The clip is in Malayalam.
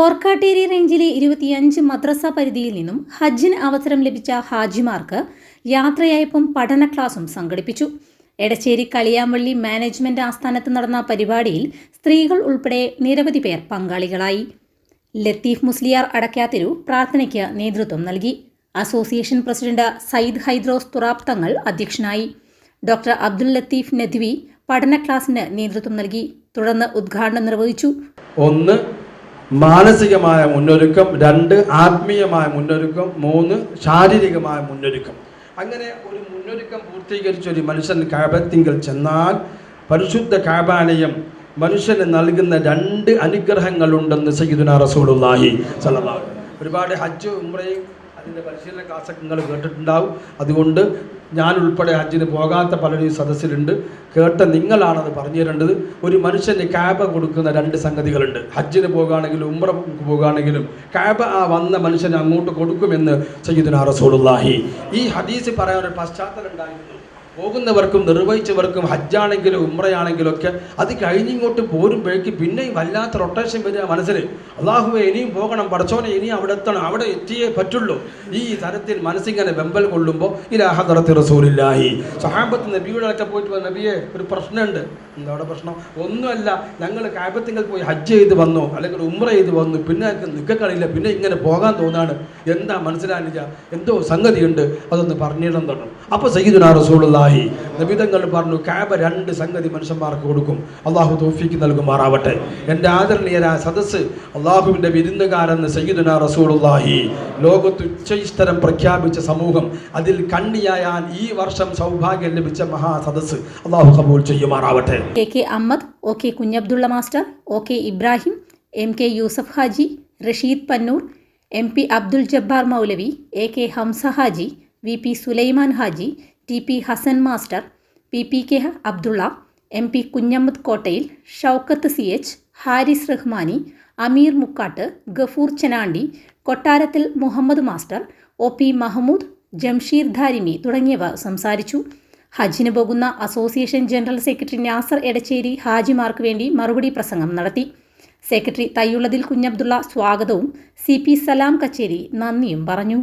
Orkkatteri റേഞ്ചിലെ ഇരുപത്തിയഞ്ച് മദ്രസ പരിധിയിൽ നിന്നും ഹജ്ജിന് അവസരം ലഭിച്ച ഹാജിമാർക്ക് യാത്രയയപ്പും പഠന ക്ലാസും സംഘടിപ്പിച്ചു. എടച്ചേരി കളിയാമ്പള്ളി മാനേജ്മെന്റ് ആസ്ഥാനത്ത് നടന്ന പരിപാടിയിൽ സ്ത്രീകൾ ഉൾപ്പെടെ നിരവധി പേർ പങ്കാളികളായി. ലത്തീഫ് മുസ്ലിയാർ അടക്കാത്തിരു പ്രാർത്ഥനയ്ക്ക് നേതൃത്വം നൽകി. അസോസിയേഷൻ പ്രസിഡന്റ് സയ്യിദ് ഹൈദ്രോസ് തുറാബ് തങ്ങൾ അധ്യക്ഷനായി. ഡോക്ടർ അബ്ദുൽ ലത്തീഫ് നദ്വി പഠന ക്ലാസിന് നേതൃത്വം നൽകി. തുടർന്ന് ഉദ്ഘാടനം നിർവഹിച്ചു. ഒന്ന് മാനസികമായ മുന്നൊരുക്കം രണ്ട് ആത്മീയമായ മുന്നൊരുക്കം മൂന്ന് ശാരീരികമായ മുന്നൊരുക്കം. അങ്ങനെ ഒരു മുന്നൊരുക്കം പൂർത്തീകരിച്ച ഒരു മനുഷ്യൻ കാബത്തിങ്കൽ ചെന്നാൽ പരിശുദ്ധ കാബാലയം മനുഷ്യന് നൽകുന്ന രണ്ട് അനുഗ്രഹങ്ങളുണ്ടെന്ന് സയ്യിദുന റസൂലുള്ളാഹി സല്ലല്ലാഹു ഒരുപാട് ഹജ്ജ് ഉംറയും അതിന്റെ പരിശീലന ക്ലാസ്സൊക്കെ നിങ്ങൾ കേട്ടിട്ടുണ്ടാവും. അതുകൊണ്ട് ഞാൻ ഉൾപ്പെടെ ഹജ്ജിന് പോകാത്ത പലരും സദസ്സിലുണ്ട്. കേട്ട നിങ്ങളാണത് പറഞ്ഞു തരേണ്ടത്. ഒരു മനുഷ്യന് ക്യാബ കൊടുക്കുന്ന രണ്ട് സംഗതികളുണ്ട്. ഹജ്ജിന് പോകുകയാണെങ്കിലും ഉമ്ര പോകുകയാണെങ്കിലും ക്യാബ ആ വന്ന മനുഷ്യന് അങ്ങോട്ട് കൊടുക്കുമെന്ന് സയ്യിദിന റസൂലുള്ളാഹി. ഈ ഹദീസ് പറയാൻ ഒരു പശ്ചാത്തലം ഉണ്ടായിരുന്നു പോകുന്നവർക്കും നിർവഹിച്ചവർക്കും ഹജ്ജാണെങ്കിലും ഉമ്രയാണെങ്കിലും ഒക്കെ അത് കഴിഞ്ഞിങ്ങോട്ട് പോരുമ്പോഴേക്ക് പിന്നെയും വല്ലാത്ത റൊട്ടേഷൻ വരിക മനസ്സിൽ. അള്ളാഹുവെ ഇനിയും പോകണം പടച്ചോനെ ഇനിയും അവിടെ എത്തണം അവിടെ എത്തിയേ പറ്റുള്ളൂ. ഈ തരത്തിൽ മനസ്സിങ്ങനെ വെമ്പൽ കൊള്ളുമ്പോൾ ഇലാഹദറത്തി റസൂലില്ലാഹി. സഹാബത്ത് നബിയുടെ ഒക്കെ പോയിട്ട് നബിയെ ഒരു പ്രശ്നമുണ്ട്. എന്താ പ്രശ്നം? ഒന്നുമല്ല ഞങ്ങൾ കാബത്തിങ്കൽ പോയി ഹജ്ജ് ചെയ്ത് വന്നു അല്ലെങ്കിൽ ഉമ്ര ചെയ്ത് വന്നു പിന്നെ നിൽക്കക്കളില്ല പിന്നെ ഇങ്ങനെ പോകാൻ തോന്നാണ്. എന്താ മനസ്സിലാനില്ല എന്തോ സംഗതിയുണ്ട് അതൊന്ന് പറഞ്ഞിടം തുടങ്ങും അപ്പോൾ സയ്യിദുന റസൂലുള്ളാഹി നബിതങ്ങൾ പറഞ്ഞു കാബ രണ്ട് സംഗതി മനുഷ്യന്മാർക്ക് കൊടുക്കും. അള്ളാഹു തോഫിക്ക് നൽകുമാറാവട്ടെ. എന്റെ ആദരണീയരായ സദസ്സ് അള്ളാഹുവിന്റെ വിരുന്നുകാരെന്ന് സയ്യിദുന റസൂലുള്ളാഹി. ലോകത്ത് ഉച്ചയിസ്തരം പ്രഖ്യാപിച്ച സമൂഹം അതിൽ കണ്ണിയായാൽ ഈ വർഷം സൗഭാഗ്യം ലഭിച്ച മഹാസദസ്സ് അള്ളാഹു കബൂൽ ചെയ്യുമാറാവട്ടെ. K K Ahmed O K Kunhabdulla master O K Ibrahim M K Yusuf Haji Rasheed Pannur M P Abdul Jabbar Moulavi A K Hamsa Haji V P Sulaiman Haji T P Hassan master P P K Abdulla M P Kunhammad Kottayil Shoukath C H Haris Rahmani Ameer Mukkatt Gafoor Chanandi Kottarathil Muhammad master O P Mahmood Jamsheer Darimi തുടങ്ങിയവർ സംസാരിച്ചു. ഹജ്ജിന് പോകുന്ന association general secretary Nasar Edachery ഹാജിമാർക്ക് വേണ്ടി മറുപടി പ്രസംഗം നടത്തി. സെക്രട്ടറി തയ്യുള്ളതിൽ കുഞ്ഞബ്ദുള്ള സ്വാഗതവും സി പി സലാം കച്ചേരി നന്ദിയും പറഞ്ഞു.